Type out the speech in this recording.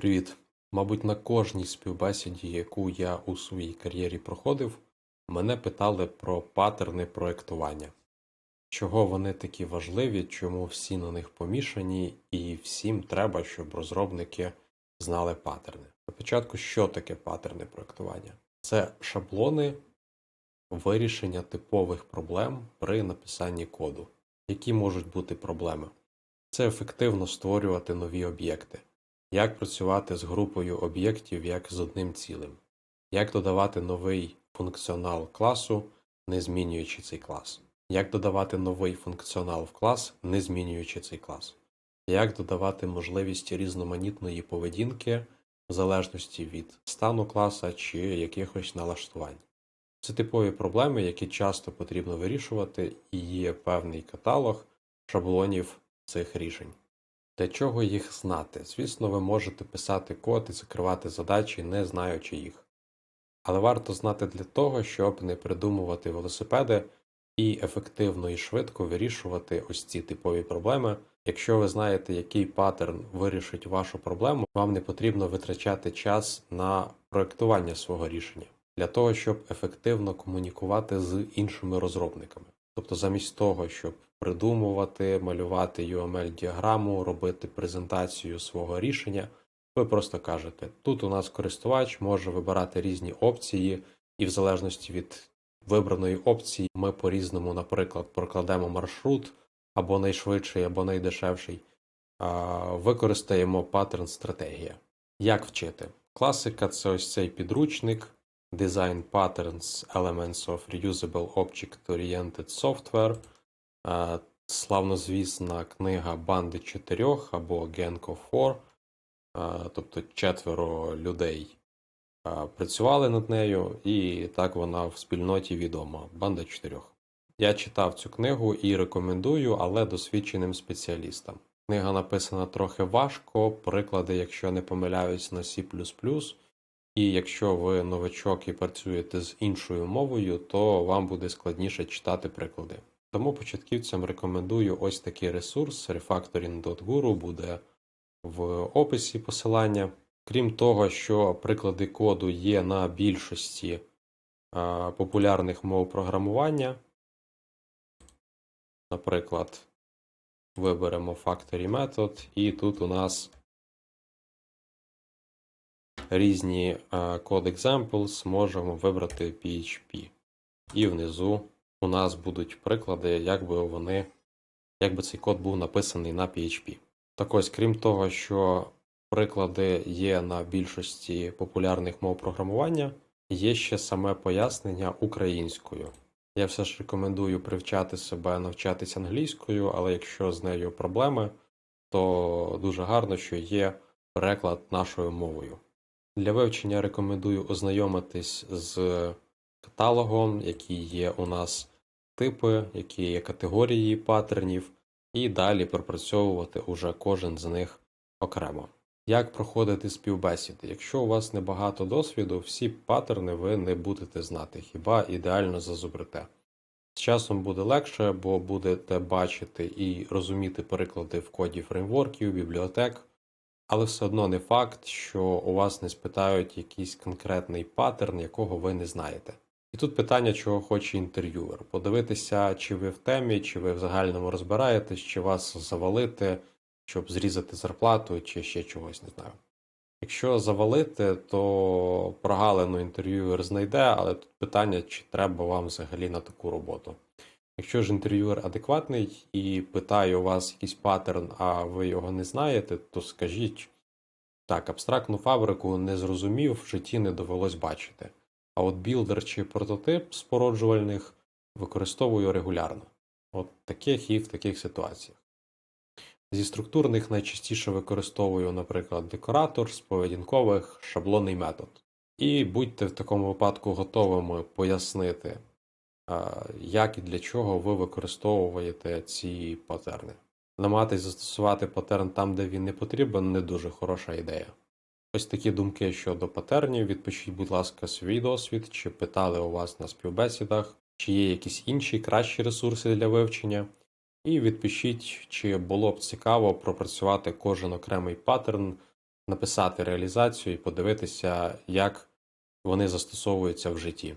Привіт! Мабуть, на кожній співбесіді, яку я у своїй кар'єрі проходив, мене питали про паттерни проектування. Чого вони такі важливі, чому всі на них помішані, і всім треба, щоб розробники знали паттерни. На початку, що таке паттерни проектування? Це шаблони вирішення типових проблем при написанні коду. Які можуть бути проблеми? Це ефективно створювати нові об'єкти. Як працювати з групою об'єктів як з одним цілим? Як додавати новий функціонал класу, не змінюючи цей клас? Як додавати новий функціонал в клас, не змінюючи цей клас? Як додавати можливість різноманітної поведінки в залежності від стану класа чи якихось налаштувань? Це типові проблеми, які часто потрібно вирішувати, і є певний каталог шаблонів цих рішень. Для чого їх знати? Звісно, ви можете писати код і закривати задачі, не знаючи їх. Але варто знати для того, щоб не придумувати велосипеди і ефективно і швидко вирішувати ось ці типові проблеми. Якщо ви знаєте, який паттерн вирішить вашу проблему, вам не потрібно витрачати час на проектування свого рішення для того, щоб ефективно комунікувати з іншими розробниками. Тобто, замість того, щоб придумувати, малювати UML-діаграму, робити презентацію свого рішення, ви просто кажете: тут у нас користувач може вибирати різні опції, і в залежності від вибраної опції ми по-різному, наприклад, прокладемо маршрут або найшвидший, або найдешевший. Використаємо паттерн стратегія. Як вчити? Класика це ось цей підручник. Design Patterns Elements of Reusable Object-Oriented Software, славнозвісна книга Банди чотирьох або Gang of Four, тобто четверо людей працювали над нею, і так вона в спільноті відома. Банда чотирьох. Я читав цю книгу і рекомендую, але досвідченим спеціалістам. Книга написана трохи важко, приклади, якщо не помиляюсь, на C++. І якщо ви новачок і працюєте з іншою мовою, то вам буде складніше читати приклади. Тому початківцям рекомендую ось такий ресурс refactoring.guru буде в описі посилання. Крім того, що приклади коду є на більшості а, популярних мов програмування. Наприклад, виберемо Factory Method, і тут у нас різні Code Examples можемо вибрати PHP. І внизу у нас будуть приклади, як би вони, як би цей код був написаний на PHP. Так ось, крім того, що приклади є на більшості популярних мов програмування, є ще саме пояснення українською. Я все ж рекомендую привчати себе навчатися англійською, але якщо з нею проблеми, то дуже гарно, що є переклад нашою мовою. Для вивчення рекомендую ознайомитись з каталогом, які є у нас типи, які є категорії паттернів, і далі пропрацьовувати уже кожен з них окремо. Як проходити співбесіди? Якщо у вас небагато досвіду, всі паттерни ви не будете знати, хіба ідеально зазубрите. З часом буде легше, бо будете бачити і розуміти переклади в коді фреймворків, бібліотек. Але все одно не факт, що у вас не спитають якийсь конкретний паттерн, якого ви не знаєте. І тут питання, чого хоче інтерв'юер: подивитися, чи ви в темі, чи ви в загальному розбираєтесь, чи вас завалити, щоб зрізати зарплату, чи ще чогось не знаю. Якщо завалити, то прогалину інтерв'юер знайде, але тут питання, чи треба вам взагалі на таку роботу. Якщо ж інтерв'юер адекватний і питає у вас якийсь паттерн, а ви його не знаєте, то скажіть так, абстрактну фабрику не зрозумів, в житті не довелось бачити. А от білдер чи прототип спороджувальних використовую регулярно. От таких і в таких ситуаціях. Зі структурних найчастіше використовую, наприклад, декоратор, з поведінкових шаблонний метод. І будьте в такому випадку готовими пояснити як і для чого ви використовуєте ці патерни. Намагатись застосувати патерн там, де він не потрібен, не дуже хороша ідея. Ось такі думки щодо патернів. Відпишіть, будь ласка, свій досвід, чи питали у вас на співбесідах, чи є якісь інші кращі ресурси для вивчення. І відпишіть, чи було б цікаво пропрацювати кожен окремий паттерн написати реалізацію і подивитися, як вони застосовуються в житті.